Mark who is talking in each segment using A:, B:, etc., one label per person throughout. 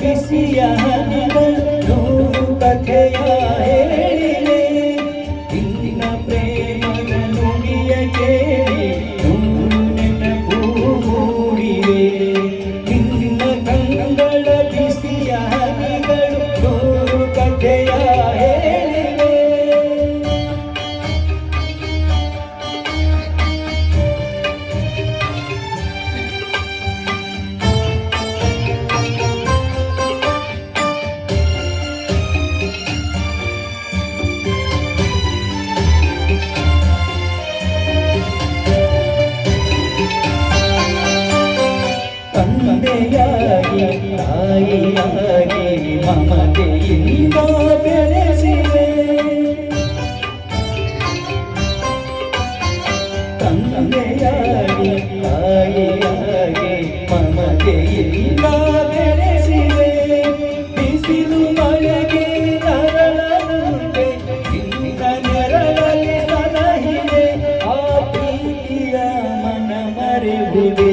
A: ಬಿಸಿಯ ತಂದೆಯಾಗಿ, ತಾಯಿಯಾಗಿ ಮಮತೆಯಿಂದ ಬೆಳೆಸಿದೆ. ತಂದೆಯಾಗಿ, ತಾಯಿಯಾಗಿ ಮಮತೆಯಿಂದ ಬೆಳೆಸಿದೆ. ಬಿಸಿಲು ಮಳೆಗೆ ನರಳದಂತೆ, ಇಂದ ನೆರಳಲ್ಲಿ ಸಲಹಿದೆ ಆ ಪ್ರೀತಿಯ ಮನ ಮರೆಯುವುದೇ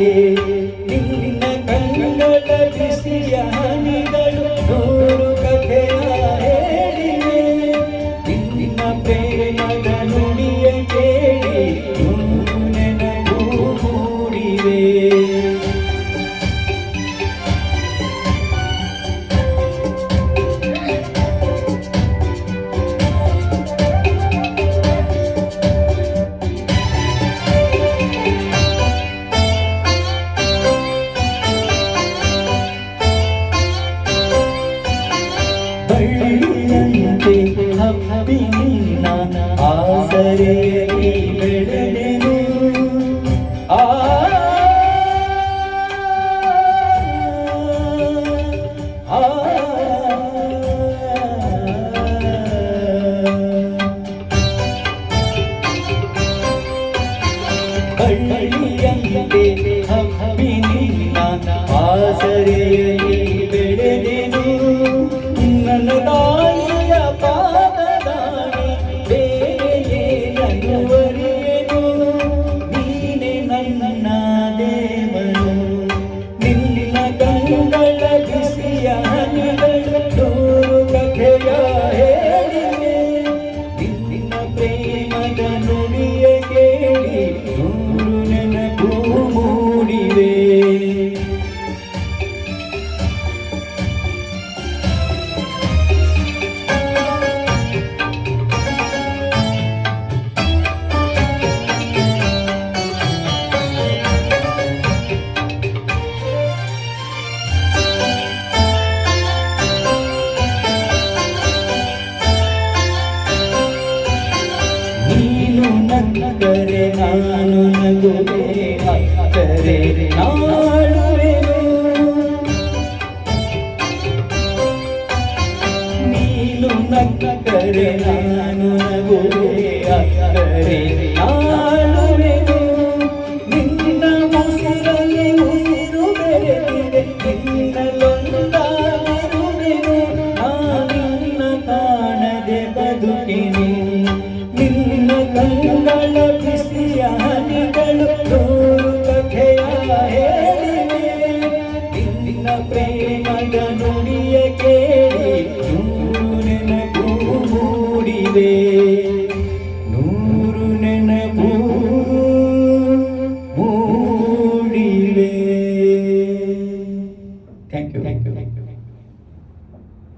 A: ನಾನು ನಗುವೆ ಕರೆ ನಾಡುವೆನು ನೀನು ನಕ್ಕ ಕರೆ ನಾನು ನಗುವೆ ಕರೆ